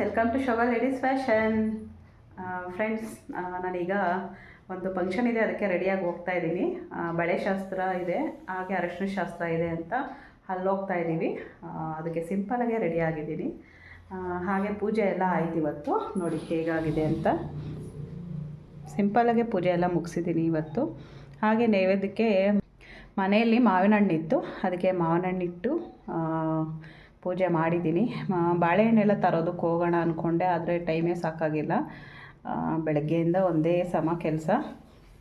Welcome to Shobha ladies fashion friends ನಾನೀಗ ಒಂದು function ಇದೆ, ಅದಕ್ಕೆ ರೆಡಿಯಾಗಿ ಹೋಗ್ತಾ ಇದ್ದೀನಿ. ಬಳೆ ಶಾಸ್ತ್ರ ಇದೆ, ಹಾಗೆ ಅರಶಿನ ಶಾಸ್ತ್ರ ಇದೆ ಅಂತ ಅಲ್ಲಿ ಹೋಗ್ತಾ ಇದ್ದೀವಿ ಅದಕ್ಕೆ ಸಿಂಪಲಾಗೆ ರೆಡಿ ಆಗಿದ್ದೀನಿ. ಹಾಗೆ ಪೂಜೆ ಎಲ್ಲ ಆಯ್ತು ಇವತ್ತು. ನೋಡಿ ಹೇಗಾಗಿದೆ ಅಂತ. ಸಿಂಪಲಾಗೆ ಪೂಜೆ ಎಲ್ಲ ಮುಗಿಸಿದ್ದೀನಿ ಇವತ್ತು. ಹಾಗೆ ನೈವೇದ್ಯಕ್ಕೆ ಮನೆಯಲ್ಲಿ ಮಾವಿನ ಹಣ್ಣಿತ್ತು ಅದಕ್ಕೆ ಮಾವಿನ ಹಣ್ಣಿಟ್ಟು ಪೂಜೆ ಮಾಡಿದ್ದೀನಿ. ಬಾಳೆಹಣ್ಣೆಲ್ಲ ತರೋದಕ್ಕೆ ಹೋಗೋಣ ಅಂದ್ಕೊಂಡೆ ಆದರೆ ಟೈಮೇ ಸಾಕಾಗಿಲ್ಲ. ಬೆಳಗ್ಗೆಯಿಂದ ಒಂದೇ ಸಮ ಕೆಲಸ.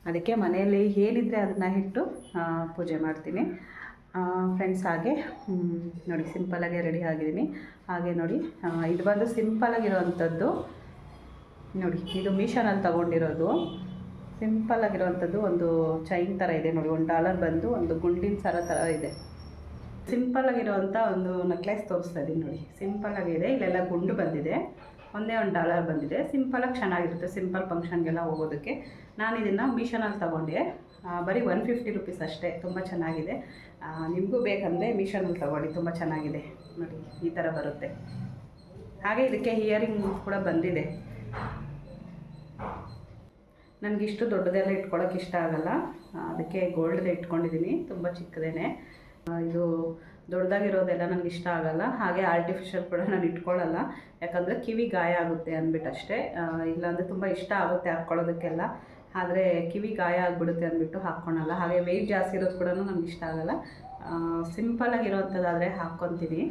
ಅದಕ್ಕೆ ಮನೆಯಲ್ಲಿ ಹೇಳಿದರೆ ಅದನ್ನು ಇಟ್ಟು ಪೂಜೆ ಮಾಡ್ತೀನಿ. ಫ್ರೆಂಡ್ಸ್ ಹಾಗೆ ನೋಡಿ ಸಿಂಪಲಾಗೆ ರೆಡಿ ಆಗಿದ್ದೀನಿ. ಹಾಗೆ ನೋಡಿ ಇದು ಬಂದು ಸಿಂಪಲಾಗಿರುವಂಥದ್ದು ನೋಡಿ, ಇದು ಮೀಶೋನಲ್ಲಿ ತಗೊಂಡಿರೋದು. ಸಿಂಪಲ್ ಆಗಿರುವಂಥದ್ದು ಒಂದು ಚೈನ್ ಥರ ಇದೆ. ನೋಡಿ, ಒಂದು ಡಾಲರ್ ಬಂದು ಒಂದು ಗುಂಡಿನ ಸರ ಥರ ಇದೆ. ಸಿಂಪಲ್ ಆಗಿರುವಂತ ಒಂದು ನೆಕ್ಲೆಸ್ ತೋರಿಸ್ತಾ ಇದೀನಿ ನೋಡಿ. ಸಿಂಪಲ್ ಆಗಿದೆ. ಇಲ್ಲೆಲ್ಲ ಗುಂಡು ಬಂದಿದೆ. ಒಂದೇ ಒಂದು ಡಾಲರ್ ಬಂದಿದೆ. ಸಿಂಪಲಾಗಿ ಚೆನ್ನಾಗಿರುತ್ತೆ. ಸಿಂಪಲ್ ಫಂಕ್ಷನ್ಗೆಲ್ಲ ಹೋಗೋದಕ್ಕೆ. ನಾನು ಇದನ್ನು ಮೀಶೋನಲ್ಲಿ ತಗೊಂಡೆ. ಬರೀ ಒನ್ ಫಿಫ್ಟಿ ರುಪೀಸ್ ಅಷ್ಟೇ. ತುಂಬ ಚೆನ್ನಾಗಿದೆ. ನಿಮಗೂ ಬೇಕಂದರೆ ಮೀಶೋನಲ್ಲಿ ತಗೊಳ್ಳಿ. ತುಂಬ ಚೆನ್ನಾಗಿದೆ. ನೋಡಿ, ಈ ಥರ ಬರುತ್ತೆ. ಹಾಗೆ ಇದಕ್ಕೆ ಇಯರಿಂಗ್ ಕೂಡ ಬಂದಿದೆ. ನನಗಿಷ್ಟು ದೊಡ್ಡದೆಲ್ಲ ಇಟ್ಕೊಳ್ಳೋಕೆ ಇಷ್ಟ ಆಗಲ್ಲ. ಅದಕ್ಕೆ ಗೋಲ್ಡ್ದೇ ಇಟ್ಕೊಂಡಿದ್ದೀನಿ ತುಂಬ ಚಿಕ್ಕದೇನೆ. ಇದು ದೊಡ್ಡದಾಗಿರೋದೆಲ್ಲ ನನಗೆ ಇಷ್ಟ ಆಗಲ್ಲ. ಹಾಗೆ ಆರ್ಟಿಫಿಷಿಯಲ್ ಕೂಡ ನಾನು ಇಟ್ಕೊಳ್ಳಲ್ಲ ಯಾಕಂದರೆ ಕಿವಿ ಗಾಯ ಆಗುತ್ತೆ ಅಂದ್ಬಿಟ್ಟು ಅಷ್ಟೇ ಇಲ್ಲಾಂದರೆ ತುಂಬ ಇಷ್ಟ ಆಗುತ್ತೆ ಹಾಕ್ಕೊಳ್ಳೋದಕ್ಕೆಲ್ಲ. ಆದರೆ ಕಿವಿ ಗಾಯ ಆಗಿಬಿಡುತ್ತೆ ಅಂದ್ಬಿಟ್ಟು ಹಾಕ್ಕೊಳಲ್ಲ. ಹಾಗೆ ವೆಯ್ಟ್ ಜಾಸ್ತಿ ಇರೋದು ಕೂಡ ನನಗೆ ಇಷ್ಟ ಆಗಲ್ಲ. ಸಿಂಪಲಾಗಿರೋವಂಥದ್ದಾದರೆ ಹಾಕ್ಕೊತೀನಿ.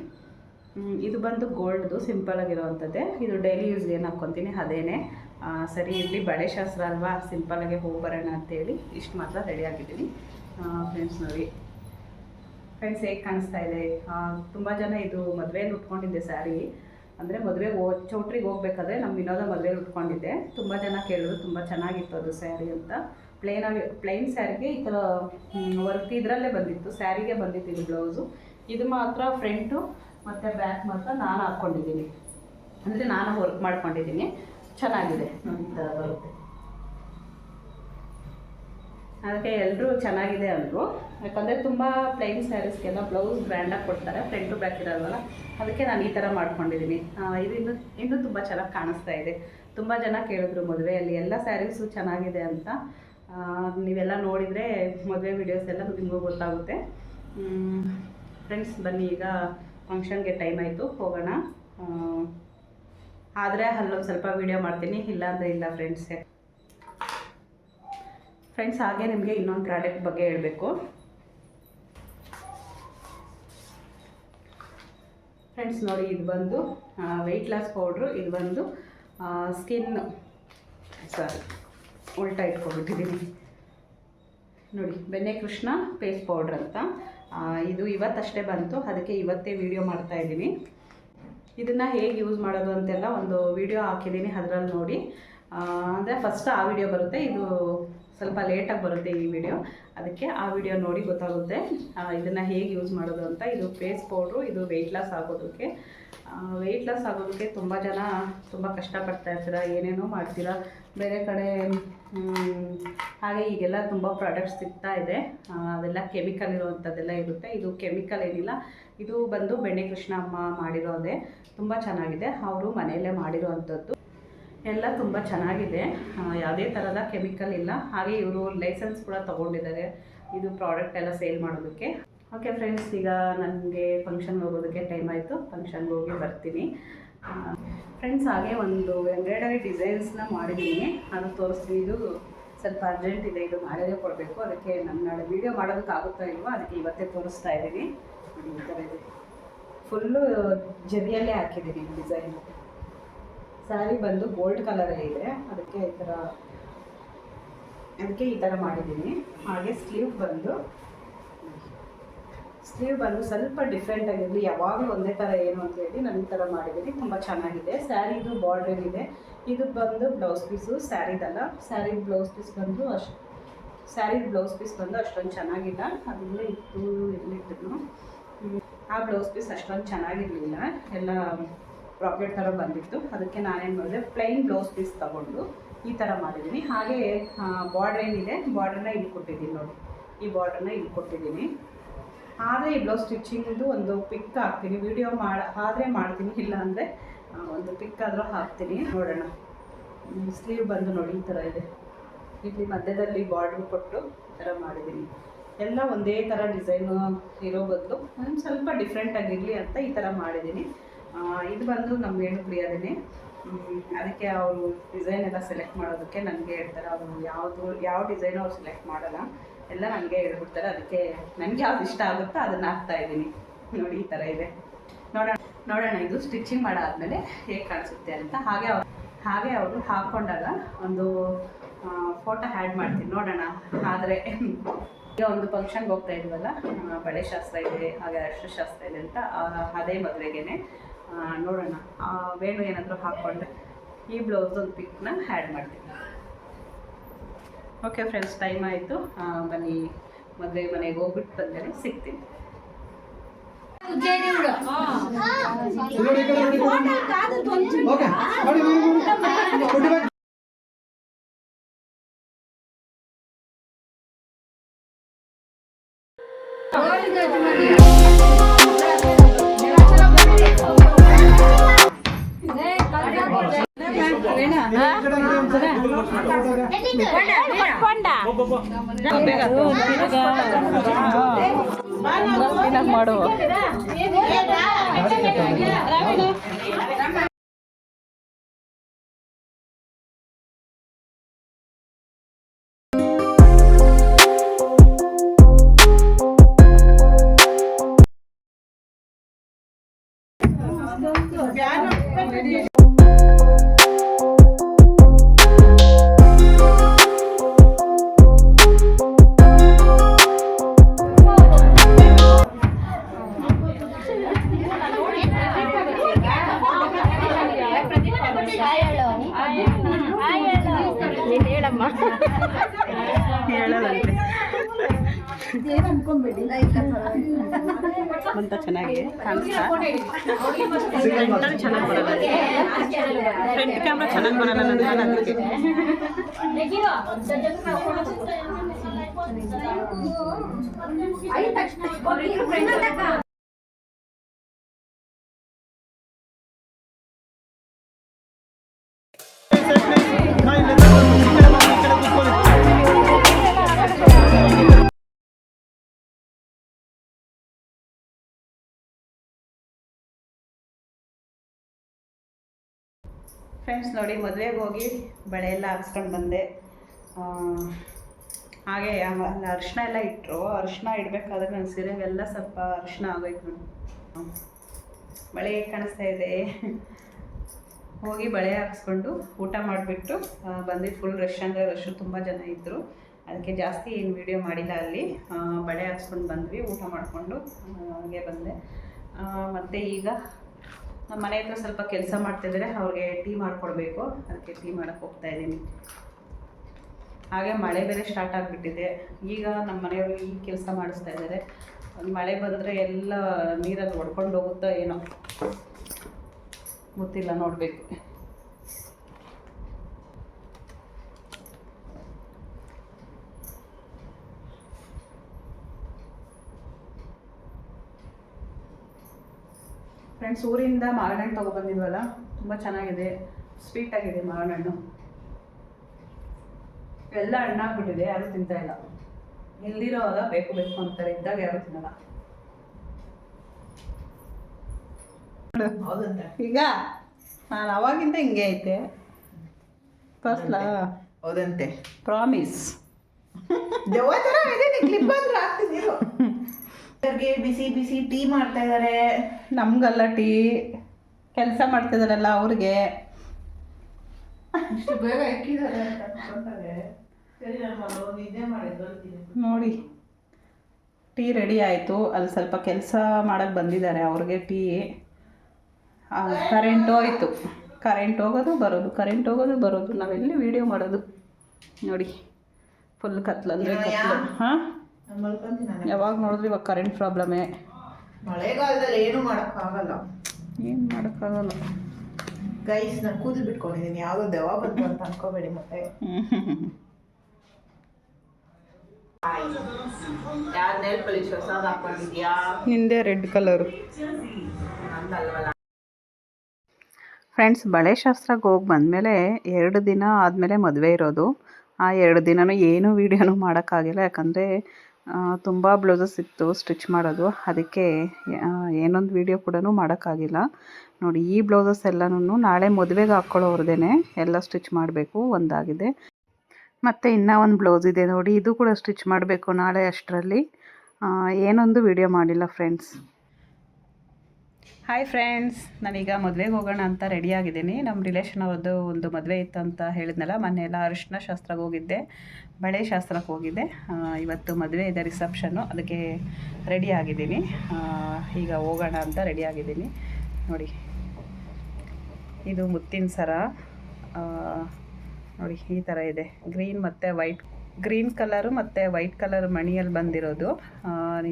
ಇದು ಬಂದು ಗೋಲ್ಡ್ದು ಸಿಂಪಲ್ ಆಗಿರುವಂಥದ್ದೇ ಇದು ಡೈಲಿ ಯೂಸ್ಗೆ ಏನು ಹಾಕ್ಕೊತೀನಿ? ಅದೇನೆ. ಸರಿ ಇರಲಿ ಬಳೆ ಶಾಸ್ತ್ರ ಅಲ್ವಾ? ಸಿಂಪಲಾಗೆ ಹೋಗಿ ಬರೋಣ ಅಂತೇಳಿ ಇಷ್ಟು ಮಾತ್ರ ರೆಡಿ ಆಗಿದ್ದೀನಿ. ಫ್ರೆಂಡ್ಸ್ ನೋಡಿ. ಫ್ರೆಂಡ್ಸ್ ಹೇಗೆ ಕಾಣಿಸ್ತಾ ಇದೆ? ತುಂಬ ಜನ ಇದು ಮದುವೆಯಲ್ಲಿ ಉಟ್ಕೊಂಡಿದ್ದೆ ಸ್ಯಾರಿ ಅಂದರೆ ಮದುವೆ ಹೋ ಚೌಟ್ರಿಗೆ ಹೋಗ್ಬೇಕಾದ್ರೆ ನಮ್ಮ ವಿನೋದ ಮದುವೆಯಲ್ಲಿ ಉಟ್ಕೊಂಡಿದ್ದೆ. ತುಂಬ ಜನ ಕೇಳಿದ್ರು, ತುಂಬ ಚೆನ್ನಾಗಿತ್ತು ಅದು ಸ್ಯಾರಿ ಅಂತ. ಪ್ಲೇನಾಗಿ ಪ್ಲೈನ್ ಸ್ಯಾರಿಗೆ ಈ ಥರ ವರ್ಕ್ ಇದರಲ್ಲೇ ಬಂದಿತ್ತು. ಸ್ಯಾರಿಗೆ ಬಂದಿತ್ತು ಇದು ಬ್ಲೌಸು ಇದು ಮಾತ್ರ ಫ್ರಂಟು ಮತ್ತು ಬ್ಯಾಕ್ ಮಾತ್ರ ನಾನು ಹಾಕ್ಕೊಂಡಿದ್ದೀನಿ ಅಂದರೆ ನಾನು ವರ್ಕ್ ಮಾಡ್ಕೊಂಡಿದ್ದೀನಿ. ಚೆನ್ನಾಗಿದೆ ಈ ಥರ ಬರುತ್ತೆ. ಅದಕ್ಕೆ ಎಲ್ಲರೂ ಚೆನ್ನಾಗಿದೆ ಅಂದರು. ಯಾಕಂದರೆ ತುಂಬ ಪ್ಲೈನ್ ಸ್ಯಾರೀಸ್ಗೆಲ್ಲ ಬ್ಲೌಸ್ ಗ್ರ್ಯಾಂಡಾಗಿ ಕೊಡ್ತಾರೆ ಫ್ರಂಟು ಬ್ಯಾಕ್ ಇರಲ್ವಲ್ಲ? ಅದಕ್ಕೆ ನಾನು ಈ ಥರ ಮಾಡ್ಕೊಂಡಿದ್ದೀನಿ ಇದು ಇನ್ನೂ ಇನ್ನೂ ತುಂಬ ಚೆನ್ನಾಗಿ ಕಾಣಿಸ್ತಾ ಇದೆ. ತುಂಬ ಜನ ಕೇಳಿದ್ರು ಮದುವೆಯಲ್ಲಿ ಎಲ್ಲ ಸ್ಯಾರೀಸು ಚೆನ್ನಾಗಿದೆ ಅಂತ. ನೀವೆಲ್ಲ ನೋಡಿದರೆ ಮದುವೆ ವೀಡಿಯೋಸ್ ಎಲ್ಲ ನಿಮಗೂ ಗೊತ್ತಾಗುತ್ತೆ. ಫ್ರೆಂಡ್ಸ್ ಬನ್ನಿ, ಈಗ ಫಂಕ್ಷನ್ಗೆ ಟೈಮ್ ಆಯಿತು, ಹೋಗೋಣ. ಆದರೆ ಅಲ್ಲೊಂದು ಸ್ವಲ್ಪ ವೀಡಿಯೋ ಮಾಡ್ತೀನಿ ಇಲ್ಲ ಅಂದರೆ ಇಲ್ಲ ಫ್ರೆಂಡ್ಸೇ ಫ್ರೆಂಡ್ಸ್ ಹಾಗೆ ನಿಮಗೆ ಇನ್ನೊಂದು ಪ್ರಾಡಕ್ಟ್ ಬಗ್ಗೆ ಹೇಳಬೇಕು. ಫ್ರೆಂಡ್ಸ್ ನೋಡಿ ಇದು ಬಂದು ವೆಯ್ಟ್ ಲಾಸ್ ಪೌಡ್ರು ಇದು ಬಂದು ಸ್ಕಿನ್ ಸಾರಿ ಉಲ್ಟಾ ಇಟ್ಕೊಬಿಟ್ಟಿದ್ದೀನಿ ನೋಡಿ, ಬೆಣ್ಣೆ ಕೃಷ್ಣ ಪೇಸ್ಟ್ ಪೌಡ್ರ್ ಅಂತ. ಇದು ಇವತ್ತಷ್ಟೇ ಬಂತು, ಅದಕ್ಕೆ ಇವತ್ತೇ ವಿಡಿಯೋ ಮಾಡ್ತಾ ಇದ್ದೀನಿ. ಇದನ್ನು ಹೇಗೆ ಯೂಸ್ ಮಾಡೋದು ಅಂತೆಲ್ಲ ಒಂದು ವಿಡಿಯೋ ಹಾಕಿದ್ದೀನಿ ಅದರಲ್ಲಿ ನೋಡಿ. ಅಂದರೆ ಫಸ್ಟ್ ಆ ವಿಡಿಯೋ ಬರುತ್ತೆ, ಇದು ಸ್ವಲ್ಪ ಲೇಟಾಗಿ ಬರುತ್ತೆ ಈ ವಿಡಿಯೋ ಅದಕ್ಕೆ ಆ ವಿಡಿಯೋ ನೋಡಿ ಗೊತ್ತಾಗುತ್ತೆ ಇದನ್ನು ಹೇಗೆ ಯೂಸ್ ಮಾಡೋದು ಅಂತ. ಇದು ಫೇಸ್ ಪೌಡ್ರು ಇದು ವೆಯ್ಟ್ ಲಾಸ್ ಆಗೋದಕ್ಕೆ. ವೆಯ್ಟ್ ಲಾಸ್ ಆಗೋದಕ್ಕೆ ತುಂಬ ಜನ ತುಂಬ ಕಷ್ಟಪಡ್ತಾ ಇರ್ತೀರ, ಏನೇನೋ ಮಾಡ್ತೀರಾ. ಬೇರೆ ಕಡೆ ಹಾಗೆ ಈಗೆಲ್ಲ ತುಂಬ ಪ್ರಾಡಕ್ಟ್ಸ್ ಸಿಗ್ತಾ ಇದೆ. ಅದೆಲ್ಲ ಕೆಮಿಕಲ್ ಇರುವಂಥದ್ದೆಲ್ಲ ಇರುತ್ತೆ. ಇದು ಕೆಮಿಕಲ್ ಏನಿಲ್ಲ, ಇದು ಬಂದು ಬೆಣ್ಣೆ ಕೃಷ್ಣ ಅಮ್ಮ ಮಾಡಿರೋದೇ. ತುಂಬ ಚೆನ್ನಾಗಿದೆ. ಅವರು ಮನೆಯಲ್ಲೇ ಮಾಡಿರೋವಂಥದ್ದು ಎಲ್ಲ ತುಂಬ ಚೆನ್ನಾಗಿದೆ. ಯಾವುದೇ ಥರದ ಕೆಮಿಕಲ್ ಇಲ್ಲ. ಹಾಗೆ ಇವರು ಲೈಸೆನ್ಸ್ ಕೂಡ ತೊಗೊಂಡಿದ್ದಾರೆ. ಇದು ಪ್ರಾಡಕ್ಟ್ ಎಲ್ಲ ಸೇಲ್ ಮಾಡೋದಕ್ಕೆ. ಓಕೆ ಫ್ರೆಂಡ್ಸ್, ಈಗ ನನಗೆ ಫಂಕ್ಷನ್ಗೆ ಹೋಗೋದಕ್ಕೆ ಟೈಮ್ ಆಯಿತು. ಫಂಕ್ಷನ್ಗೆ ಹೋಗಿ ಬರ್ತೀನಿ. ಫ್ರೆಂಡ್ಸ್, ಹಾಗೆ ಒಂದು ಎಂಬ್ರಾಯ್ಡರಿ ಡಿಸೈನ್ಸ್ನ ಮಾಡಿದ್ದೀನಿ. ಅದು ತೋರಿಸ್ತೀನಿ. ಇದು ಸ್ವಲ್ಪ ಅರ್ಜೆಂಟ್ ಇದೆ. ಇದು ಮಾಡೋದೇ ಕೊಡಬೇಕು. ಅದಕ್ಕೆ ನಾನು ನಾಳೆ ವೀಡಿಯೋ ಮಾಡೋದಕ್ಕಾಗುತ್ತಾ ಇಲ್ವೋ? ಅದಕ್ಕೆ ಇವತ್ತೇ ತೋರಿಸ್ತಾ ಇದ್ದೀನಿ. ಫುಲ್ಲು ಜರಿಯಲ್ಲೇ ಹಾಕಿದ್ದೀನಿ ಡಿಸೈನ್ ಸ್ಯಾರಿ ಬಂದು ಗೋಲ್ಡ್ ಕಲರೇ ಇದೆ. ಅದಕ್ಕೆ ಈ ಥರ ಅದಕ್ಕೆ ಈ ಥರ ಮಾಡಿದ್ದೀನಿ. ಹಾಗೆ ಸ್ಲೀವ್ ಬಂದು ಸ್ಲೀವ್ ಬಂದು ಸ್ವಲ್ಪ ಡಿಫ್ರೆಂಟ್ ಆಗಿರಲಿ, ಯಾವಾಗಲೂ ಒಂದೇ ಥರ ಏನು ಅಂತ ಹೇಳಿ ನಾನು ಈ ಥರ ಮಾಡಿದ್ದೀನಿ. ತುಂಬ ಚೆನ್ನಾಗಿದೆ. ಸ್ಯಾರಿದು ಬಾರ್ಡರ್ ಇದೆ. ಇದು ಬಂದು ಬ್ಲೌಸ್ ಪೀಸು ಸ್ಯಾರಿದಲ್ಲ. ಸ್ಯಾರಿ ಬ್ಲೌಸ್ ಪೀಸ್ ಬಂದು ಅಷ್ಟು ಸ್ಯಾರಿ ಬ್ಲೌಸ್ ಪೀಸ್ ಬಂದು ಅಷ್ಟೊಂದು ಚೆನ್ನಾಗಿಲ್ಲ. ಅದೆಲ್ಲ ಇತ್ತು ಎಲ್ಲಿಟ್ಟು. ಆ ಬ್ಲೌಸ್ ಪೀಸ್ ಅಷ್ಟೊಂದು ಚೆನ್ನಾಗಿರಲಿಲ್ಲ. ಎಲ್ಲ ಪ್ರಾಕೆಟ್ ಥರ ಬಂದಿತ್ತು. ಅದಕ್ಕೆ ನಾನೇನು ಮಾಡಿದೆ ಪ್ಲೈನ್ ಬ್ಲೌಸ್ ಪೀಸ್ ತಗೊಂಡು ಈ ಥರ ಮಾಡಿದ್ದೀನಿ. ಹಾಗೆ ಬಾರ್ಡ್ರ್ ಏನಿದೆ ಬಾರ್ಡ್ರನ್ನ ಇಲ್ಲಿ ಕೊಟ್ಟಿದ್ದೀನಿ ನೋಡಿ. ಈ ಬಾರ್ಡ್ರನ್ನ ಇಲ್ಲಿ ಕೊಟ್ಟಿದ್ದೀನಿ. ಆದರೆ ಈ ಬ್ಲೌಸ್ ಸ್ಟಿಚಿಂಗ್ದು ಒಂದು ಪಿಕ್ ಹಾಕ್ತೀನಿ. ವಿಡಿಯೋ ಮಾಡಿ, ಆದರೆ ಮಾಡ್ತೀನಿ, ಇಲ್ಲ ಅಂದರೆ ಒಂದು ಪಿಕ್ ಆದರೂ ಹಾಕ್ತೀನಿ. ನೋಡೋಣ. ಸ್ಲೀವ್ ಬಂದು ನೋಡಿ, ಈ ಥರ ಇದೆ. ಇಲ್ಲಿ ಮಧ್ಯದಲ್ಲಿ ಬಾರ್ಡ್ರ್ ಕೊಟ್ಟು ಈ ಥರ ಮಾಡಿದ್ದೀನಿ. ಎಲ್ಲ ಒಂದೇ ಥರ ಡಿಸೈನು ಇರೋ ಬದಲು ಒಂದು ಸ್ವಲ್ಪ ಡಿಫ್ರೆಂಟಾಗಿರಲಿ ಅಂತ ಈ ಥರ ಮಾಡಿದ್ದೀನಿ. ಇದು ಬಂದು ನಮ್ಮ ಹೆಣ್ಣು ಪ್ರಿಯದೇನೆ. ಅದಕ್ಕೆ ಅವರು ಡಿಸೈನ್ ಎಲ್ಲ ಸೆಲೆಕ್ಟ್ ಮಾಡೋದಕ್ಕೆ ನನಗೆ ಹೇಳ್ತಾರೆ, ಅವರು ಯಾವುದು, ಯಾವ ಡಿಸೈನು ಅವ್ರು ಸೆಲೆಕ್ಟ್ ಮಾಡಲ್ಲ, ಎಲ್ಲ ನನಗೆ ಹೇಳ್ಬಿಡ್ತಾರೆ. ಅದಕ್ಕೆ ನನಗೆ ಯಾವ್ದು ಇಷ್ಟ ಆಗುತ್ತೋ ಅದನ್ನು ಹಾಕ್ತಾ ಇದ್ದೀನಿ. ನೋಡಿ, ಈ ಥರ ಇದೆ. ನೋಡೋಣ ನೋಡೋಣ, ಇದು ಸ್ಟಿಚಿಂಗ್ ಮಾಡಾದ್ಮೇಲೆ ಹೇಗೆ ಕಾಣಿಸುತ್ತೆ ಅಂತ. ಹಾಗೆ ಅವ್ರು, ಹಾಗೆ ಅವರು ಹಾಕ್ಕೊಂಡಾಗ ಒಂದು ಫೋಟೋ ಆ್ಯಡ್ ಮಾಡ್ತೀನಿ. ನೋಡೋಣ, ಆದರೆ ಈಗ ಒಂದು ಫಂಕ್ಷನ್ಗೆ ಹೋಗ್ತಾ ಇದ್ವಲ್ಲ ಬಳೆ ಶಾಸ್ತ್ರ ಇದೆ, ಹಾಗೆ ಅರ್ಶ ಶಾಸ್ತ್ರ ಇದೆ ಅಂತ ಅದೇ ಮದುವೆಗೇನೆ. ನೋಡೋಣ. ಆ, ವೇಣು ಏನಾದರೂ ಹಾಕ್ಕೊಂಡ್ರೆ ಈ ಬ್ಲೌಸ್ ಒಂದು ಪಿಕ್ನ ಆ್ಯಡ್ ಮಾಡ್ತೀನಿ. ಓಕೆ ಫ್ರೆಂಡ್ಸ್ ಟೈಮ್ ಆಯಿತು. ಬನ್ನಿ ಮದುವೆ ಮನೆಗೆ ಹೋಗ್ಬಿಟ್ಟು ಬಂದರೆ ಸಿಗ್ತೀನಿ. ಮಾಡುವ ಕಾಣಿಸ್ತಾ ಫ್ರಂಟಲ್ಲಿ ಚೆನ್ನಾಗಿ ಬರಲ್ಲ ಫ್ರಂಟ್ ಕ್ಯಾಮ್ರಾ ಚೆನ್ನಾಗಿ ಬರಲ್ಲ ನನಗೆ ಅದಕ್ಕೆ ಫ್ರೆಂಡ್ಸ್ ನೋಡಿ, ಮದುವೆಗೆ ಹೋಗಿ ಬಳೆ ಎಲ್ಲ ಹಾಕ್ಸ್ಕೊಂಡು ಬಂದೆ. ಹಾಗೆ ಅಲ್ಲಿ ಅರಿಶಿನ ಎಲ್ಲ ಇಟ್ಟರು ಅರಿಶಿನ ಇಡಬೇಕಾದ್ರೆ ನನ್ನ ಸೀರೆಗೆಲ್ಲ ಸ್ವಲ್ಪ ಅರಿಶಿನ ಆಗೋಯ್ತು. ಬಳೆ ಕಾಣಿಸ್ತಾ ಇದೆ. ಹೋಗಿ ಬಳೆ ಹಾಕ್ಸ್ಕೊಂಡು ಊಟ ಮಾಡಿಬಿಟ್ಟು ಬಂದಿದ್ದು ಫುಲ್ ರಶ್ ಅಂದರೆ ರಶ್ಶು ತುಂಬ ಜನ ಇದ್ದರು ಅದಕ್ಕೆ ಜಾಸ್ತಿ ಏನು ವೀಡಿಯೋ ಮಾಡಿಲ್ಲ ಅಲ್ಲಿ. ಬಳೆ ಹಾಕ್ಸ್ಕೊಂಡು ಬಂದ್ವಿ, ಊಟ ಮಾಡಿಕೊಂಡು ಹಾಗೆ ಬಂದೆ. ಮತ್ತು ಈಗ ನಮ್ಮ ಮನೆ ಹತ್ರ ಸ್ವಲ್ಪ ಕೆಲಸ ಮಾಡ್ತಿದ್ದಾರೆ ಅವ್ರಿಗೆ ಟೀ ಮಾಡಿಕೊಡ್ಬೇಕು. ಅದಕ್ಕೆ ಟೀ ಮಾಡಕ್ಕೆ ಹೋಗ್ತಾ ಇದ್ದೀನಿ. ಹಾಗೆ ಮಳೆ ಬೇರೆ ಸ್ಟಾರ್ಟ್ ಆಗಿಬಿಟ್ಟಿದೆ. ಈಗ ನಮ್ಮ ಮನೆಯವರು ಈ ಕೆಲಸ ಮಾಡಿಸ್ತಾ ಇದ್ದಾರೆ ಮಳೆ ಬಂದರೆ ಎಲ್ಲ ನೀರಲ್ಲಿ ಒಡ್ಕೊಂಡು ಹೋಗುತ್ತೋ ಏನೋ? ಗೊತ್ತಿಲ್ಲ, ನೋಡಬೇಕು. ಫ್ರೆಂಡ್ಸ್ ಊರಿಂದ ಮಾವಿನ ಹಣ್ಣು ತೊಗೊಬಂದಿದ್ವಲ್ಲ? ತುಂಬ ಚೆನ್ನಾಗಿದೆ. ಸ್ವೀಟ್ ಆಗಿದೆ ಮಾವಿನ ಹಣ್ಣು ಎಲ್ಲ ಹಣ್ಣಾಗ್ಬಿಟ್ಟಿದೆ ಯಾರು ತಿಂತಾ ಇಲ್ಲ. ಇಲ್ದಿರೋವಾಗ ಬೇಕು ಬೇಕು ಅಂತಾರೆ. ಇದ್ದಾಗ ಯಾರು ತಿನ್ನಲ್ಲ. ಈಗ ನಾನು ಅವಾಗಿಂದ ಹಿಂಗೆ ಐತೆ. ಹೌದಂತೆ. ಪ್ರಾಮಿಸ್ ದೆವ್ವ ಥರ ಇದೆ ಕ್ಲಿಪ್ ಆದ್ರೆ ಹಾಕ್ತಿದ್ದೀರು ಅವ್ರಿಗೆ ಬಿಸಿ ಬಿಸಿ ಟೀ ಮಾಡ್ತಾ ಇದ್ದಾರೆ ನಮ್ಗಲ್ಲ ಟೀ. ಕೆಲಸ ಮಾಡ್ತಿದಾರಲ್ಲ ಅವ್ರಿಗೆ. ನೋಡಿ. ಟೀ ರೆಡಿ ಆಯಿತು. ಅಲ್ಲಿ ಸ್ವಲ್ಪ ಕೆಲಸ ಮಾಡಕ್ಕೆ ಬಂದಿದ್ದಾರೆ ಅವ್ರಿಗೆ ಟೀ. ಕರೆಂಟ್ ಹೋಯ್ತು. ಕರೆಂಟ್ ಹೋಗೋದು ಬರೋದು. ಕರೆಂಟ್ ಹೋಗೋದು ಬರೋದು. ನಾವೆಲ್ಲಿ ವೀಡಿಯೋ ಮಾಡೋದು? ನೋಡಿ. ಫುಲ್ ಕತ್ಲಂದ್ರೆ ಕತ್ಲ. ಹಾಂ? ಮಲ್ಕೊಂತೀನಿ ಯಾವಾಗ ನೋಡಿದ್ರೆ ಇವಾಗ ಕರೆಂಟ್ ಪ್ರಾಬ್ಲಮೇ ಮಳೆಗಾಲದಲ್ಲಿ ಏನು ಮಾಡೋಕ್ಕಾಗಲ್ಲ. ಏನು ಮಾಡೋಕ್ಕಾಗಲ್ಲ. ಗೈಸ್ ನಾನು ಕೂದಲು ಬಿಟ್ಕೊಂಡಿದ್ದೀನಿ ಯಾವುದೋ ದೆವ್ವ ಬಂತು ಅಂತ ಅನ್ಕೋಬೇಡಿ ಮತ್ತೆ. ಹಿಂದೆ ರೆಡ್ ಕಲರ್ ಫ್ರೆಂಡ್ಸ್ ಬಳೆ ಶಾಸ್ತ್ರಕ್ಕೆ ಹೋಗಿ ಬಂದಮೇಲೆ ಎರಡು ದಿನ ಆದಮೇಲೆ ಮದುವೆ ಇರೋದು. ಆ ಎರಡು ದಿನನೂ ಏನೂ ವೀಡಿಯೋನೂ ಮಾಡೋಕ್ಕಾಗಿಲ್ಲ. ಯಾಕಂದರೆ ತುಂಬ ಬ್ಲೌಸಸ್ ಇತ್ತು, ಸ್ಟಿಚ್ ಮಾಡೋದು. ಅದಕ್ಕೆ ಏನೊಂದು ವೀಡಿಯೋ ಕೂಡ ಮಾಡೋಕ್ಕಾಗಿಲ್ಲ. ನೋಡಿ, ಈ ಬ್ಲೌಸಸ್ ಎಲ್ಲನೂ ನಾಳೆ ಮದುವೆಗೆ ಹಾಕ್ಕೊಳ್ಳೋರ್ದೇ ಎಲ್ಲ ಸ್ಟಿಚ್ ಮಾಡಬೇಕು, ಒಂದಾಗಿದೆ. ಮತ್ತು ಇನ್ನೂ ಒಂದು ಬ್ಲೌಸ್ ಇದೆ ನೋಡಿ, ಇದು ಕೂಡ ಸ್ಟಿಚ್ ಮಾಡಬೇಕು ನಾಳೆ ಅಷ್ಟರಲ್ಲಿ. ಏನೊಂದು ವೀಡಿಯೋ ಮಾಡಿಲ್ಲ ಫ್ರೆಂಡ್ಸ್ ಹಾಯ್ ಫ್ರೆಂಡ್ಸ್ ನಾನೀಗ ಮದುವೆಗೆ ಹೋಗೋಣ ಅಂತ ರೆಡಿಯಾಗಿದ್ದೀನಿ ನಮ್ಮ ರಿಲೇಷನ್ ಅವ್ರದ್ದು ಒಂದು ಮದುವೆ ಇತ್ತು ಅಂತ ಹೇಳಿದ್ನಲ್ಲ, ಮೊನ್ನೆ ಎಲ್ಲ ಅರಿಶಿನ ಶಾಸ್ತ್ರಕ್ಕೆ ಹೋಗಿದ್ದೆ, ಬಳೆ ಶಾಸ್ತ್ರಕ್ಕೆ ಹೋಗಿದ್ದೆ. ಇವತ್ತು ಮದುವೆ ಇದೆ ರಿಸೆಪ್ಷನ್ನು ಅದಕ್ಕೆ ರೆಡಿ ಆಗಿದ್ದೀನಿ. ಈಗ ಹೋಗೋಣ ಅಂತ ರೆಡಿ ಆಗಿದ್ದೀನಿ. ನೋಡಿ, ಇದು ಮುತ್ತಿನ ಸರ. ನೋಡಿ, ಈ ಥರ ಇದೆ. ಗ್ರೀನ್ ಮತ್ತು ವೈಟ್ ಗ್ರೀನ್ ಕಲರು ಮತ್ತು ವೈಟ್ ಕಲರ್ ಮಣಿಯಲ್ಲಿ ಬಂದಿರೋದು.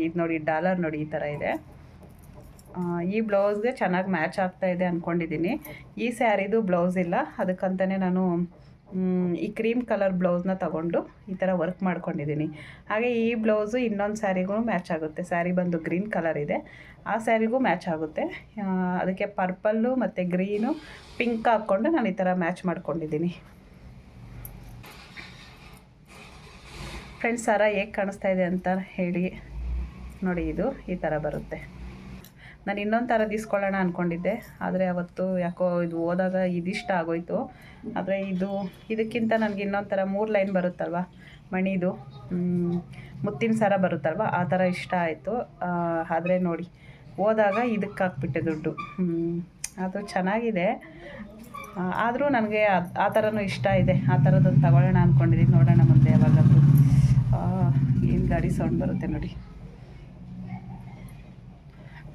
ಇದು ನೋಡಿ ಡಾಲರ್ ನೋಡಿ, ಈ ಥರ ಇದೆ. ಈ ಬ್ಲೌಸ್ಗೆ ಚೆನ್ನಾಗಿ ಮ್ಯಾಚ್ ಆಗ್ತಾ ಇದೆ ಅಂದ್ಕೊಂಡಿದ್ದೀನಿ ಈ ಸ್ಯಾರಿದು ಬ್ಲೌಸ್ ಇಲ್ಲ. ಅದಕ್ಕಂತಲೇ ನಾನು ಈ ಕ್ರೀಮ್ ಕಲರ್ ಬ್ಲೌಸ್ನ ತಗೊಂಡು ಈ ಥರ ವರ್ಕ್ ಮಾಡ್ಕೊಂಡಿದ್ದೀನಿ ಹಾಗೆ ಈ ಬ್ಲೌಸು ಇನ್ನೊಂದು ಸ್ಯಾರಿಗೂ ಮ್ಯಾಚ್ ಆಗುತ್ತೆ. ಸ್ಯಾರಿ ಬಂದು ಗ್ರೀನ್ ಕಲರ್ ಇದೆ. ಆ ಸ್ಯಾರಿಗೂ ಮ್ಯಾಚ್ ಆಗುತ್ತೆ. ಅದಕ್ಕೆ ಪರ್ಪಲ್ಲು ಮತ್ತು ಗ್ರೀನು ಪಿಂಕ್ ಹಾಕ್ಕೊಂಡು ನಾನು ಈ ಥರ ಮ್ಯಾಚ್ ಮಾಡ್ಕೊಂಡಿದ್ದೀನಿ ಫ್ರೆಂಡ್ಸ್, ಸರ ಹೇಗೆ ಕಾಣಿಸ್ತಾ ಇದೆ ಅಂತ ಹೇಳಿ ನೋಡಿ, ಇದು ಈ ಥರ ಬರುತ್ತೆ. ನಾನು ಇನ್ನೊಂದು ಥರದ್ದು ಇಸ್ಕೊಳ್ಳೋಣ ಅಂದ್ಕೊಂಡಿದ್ದೆ ಆದರೆ ಅವತ್ತು ಯಾಕೋ ಇದು ಹೋದಾಗ ಇದಿಷ್ಟ ಆಗೋಯ್ತು. ಆದರೆ ಇದು, ಇದಕ್ಕಿಂತ ನನಗೆ ಇನ್ನೊಂದು ಥರ ಮೂರು ಲೈನ್ ಬರುತ್ತಲ್ವ? ಮಣಿದು. ಮುತ್ತಿನ ಸರ ಬರುತ್ತಲ್ವ? ಆ ಥರ ಇಷ್ಟ ಆಯಿತು. ಆದರೆ ನೋಡಿ, ಹೋದಾಗ ಇದಕ್ಕೆ ಹಾಕ್ಬಿಟ್ಟೆ ದುಡ್ಡು. ಅದು ಚೆನ್ನಾಗಿದೆ. ಆದರೂ ನನಗೆ ಆ- ಥರನೂ ಇಷ್ಟ ಇದೆ. ಆ ಥರದ್ದು ತಗೊಳ್ಳೋಣ ಅಂದ್ಕೊಂಡಿದ್ದೀನಿ ನೋಡೋಣ ಮುಂದೆ ಯಾವಾಗಾದರೂ. ಏನು ಗಾಡಿ ಸೌಂಡ್ ಬರುತ್ತೆ ನೋಡಿ.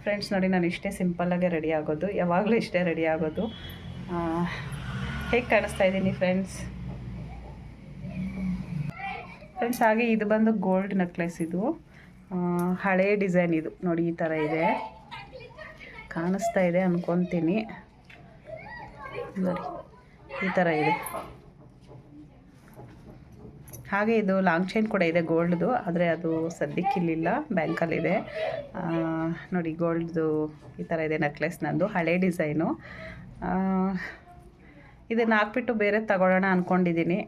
ಫ್ರೆಂಡ್ಸ್ ನೋಡಿ, ನಾನು ಇಷ್ಟೇ ಸಿಂಪಲ್ಲಾಗೆ ರೆಡಿ ಆಗೋದು. ಯಾವಾಗಲೂ ಇಷ್ಟೇ ರೆಡಿ ಆಗೋದು. ಹೇಗೆ ಕಾಣಿಸ್ತಾ ಇದ್ದೀನಿ ಫ್ರೆಂಡ್ಸ್ ಫ್ರೆಂಡ್ಸ್ ಹಾಗೆ ಇದು ಬಂದು ಗೋಲ್ಡ್ ನೆಕ್ಲೆಸ್ ಇದು. ಹಳೆ ಡಿಸೈನ್ ಇದು. ನೋಡಿ, ಈ ಥರ ಇದೆ. ಕಾಣಿಸ್ತಾ ಇದೆ ಅಂದ್ಕೊತೀನಿ ನೋಡಿ, ಈ ಥರ ಇದೆ. ಹಾಗೆ ಇದು ಲಾಂಗ್ ಚೈನ್ ಕೂಡ ಇದೆ ಗೋಲ್ಡ್ದು ಆದರೆ ಅದು ಸದ್ಯಕ್ಕಿಲ್ಲ ಬ್ಯಾಂಕಲ್ಲಿದೆ ನೋಡಿ ಗೋಲ್ಡ್ದು ಈ ಥರ ಇದೆ ನೆಕ್ಲೆಸ್ ನಂದು, ಹಳೆ ಡಿಸೈನು ಇದನ್ನು ಹಾಕ್ಬಿಟ್ಟು ಬೇರೆ ತಗೊಳ್ಳೋಣ ಅಂದ್ಕೊಂಡಿದ್ದೀನಿ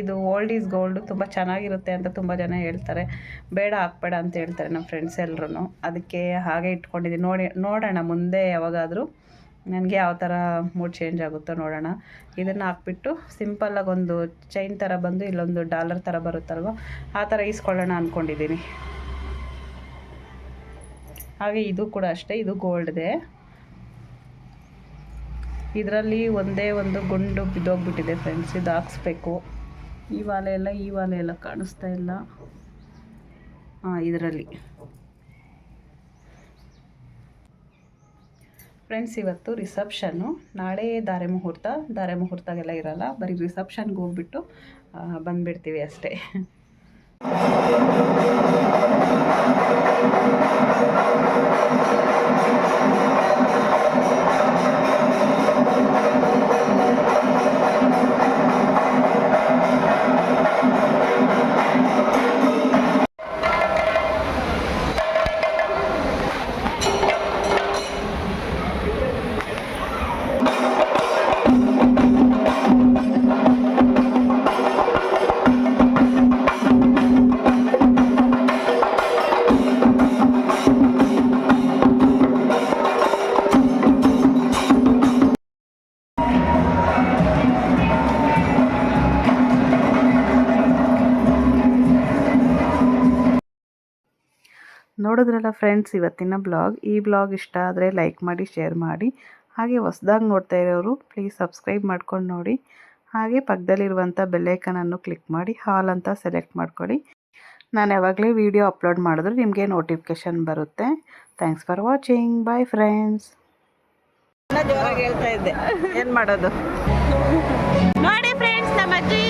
ಇದು ಓಲ್ಡ್ ಈಸ್ ಗೋಲ್ಡು ತುಂಬ ಚೆನ್ನಾಗಿರುತ್ತೆ ಅಂತ ತುಂಬ ಜನ ಹೇಳ್ತಾರೆ. ಬೇಡ, ಹಾಕ್ಬೇಡ ಅಂತ ಹೇಳ್ತಾರೆ ನಮ್ಮ ಫ್ರೆಂಡ್ಸ್ ಎಲ್ಲರೂ ಅದಕ್ಕೆ ಹಾಗೆ ಇಟ್ಕೊಂಡಿದ್ದೀನಿ ನೋಡಿ, ನೋಡೋಣ ಮುಂದೆ ಯಾವಾಗಾದರೂ. ನನಗೆ ಯಾವ ಥರ ಮೂಡ್ ಚೇಂಜ್ ಆಗುತ್ತೋ ನೋಡೋಣ. ಇದನ್ನು ಹಾಕ್ಬಿಟ್ಟು ಸಿಂಪಲ್ಲಾಗಿ ಒಂದು ಚೈನ್ ಥರ ಬಂದು ಇಲ್ಲೊಂದು ಡಾಲರ್ ಥರ ಬರುತ್ತಲ್ವ, ಆ ಥರ ಇಸ್ಕೊಳ್ಳೋಣ ಅಂದ್ಕೊಂಡಿದ್ದೀನಿ ಹಾಗೆ ಇದು ಕೂಡ ಅಷ್ಟೇ, ಇದು ಗೋಲ್ಡ್ದೆ ಇದರಲ್ಲಿ ಒಂದೇ ಒಂದು ಗುಂಡು ಬಿದ್ದೋಗ್ಬಿಟ್ಟಿದೆ ಫ್ರೆಂಡ್ಸ್ ಇದು ಹಾಕ್ಸ್ಬೇಕು. ಈ ವಾಲೆ ಎಲ್ಲ ಈ ವಾಲೆ ಎಲ್ಲ ಕಾಣಿಸ್ತಾ ಇಲ್ಲ. ಹಾಂ ಇದರಲ್ಲಿ. ಫ್ರೆಂಡ್ಸ್ ಇವತ್ತು ರಿಸೆಪ್ಷನ್ನು. ನಾಳೆ ಧಾರೆ ಮುಹೂರ್ತ. ಧಾರೆ ಮುಹೂರ್ತಗೆಲ್ಲ ಇರಲ್ಲ ಬರೀ ರಿಸೆಪ್ಷನ್ಗೆ ಹೋಗ್ಬಿಟ್ಟು ಬಂದುಬಿಡ್ತೀವಿ ಅಷ್ಟೇ. ನೋಡಿದ್ರಲ್ಲ ಫ್ರೆಂಡ್ಸ್ ಇವತ್ತಿನ ಬ್ಲಾಗ್ ಈ ಬ್ಲಾಗ್ ಇಷ್ಟ ಆದರೆ ಲೈಕ್ ಮಾಡಿ ಶೇರ್ ಮಾಡಿ. ಹಾಗೆ ಹೊಸ್ದಾಗಿ ನೋಡ್ತಾ ಇರೋರು ಪ್ಲೀಸ್ ಸಬ್ಸ್ಕ್ರೈಬ್ ಮಾಡ್ಕೊಂಡು ನೋಡಿ. ಹಾಗೆ ಪಕ್ಕದಲ್ಲಿರುವಂಥ ಬೆಲ್ಲೈಕನನ್ನು ಕ್ಲಿಕ್ ಮಾಡಿ ಹಾಲ್ ಅಂತ ಸೆಲೆಕ್ಟ್ ಮಾಡ್ಕೊಳ್ಳಿ. ನಾನು ಯಾವಾಗಲೇ ವಿಡಿಯೋ ಅಪ್ಲೋಡ್ ಮಾಡಿದ್ರೆ ನಿಮಗೆ ನೋಟಿಫಿಕೇಷನ್ ಬರುತ್ತೆ. Thanks for watching bye friends ಜೋರಾಗಿ ಹೇಳ್ತಾ ಇದ್ದೆ. ಏನು ಮಾಡೋದು? ನೋಡಿ ಫ್ರೆಂಡ್ಸ್ ನಮ್ಮ ಅಜ್ಜಿ.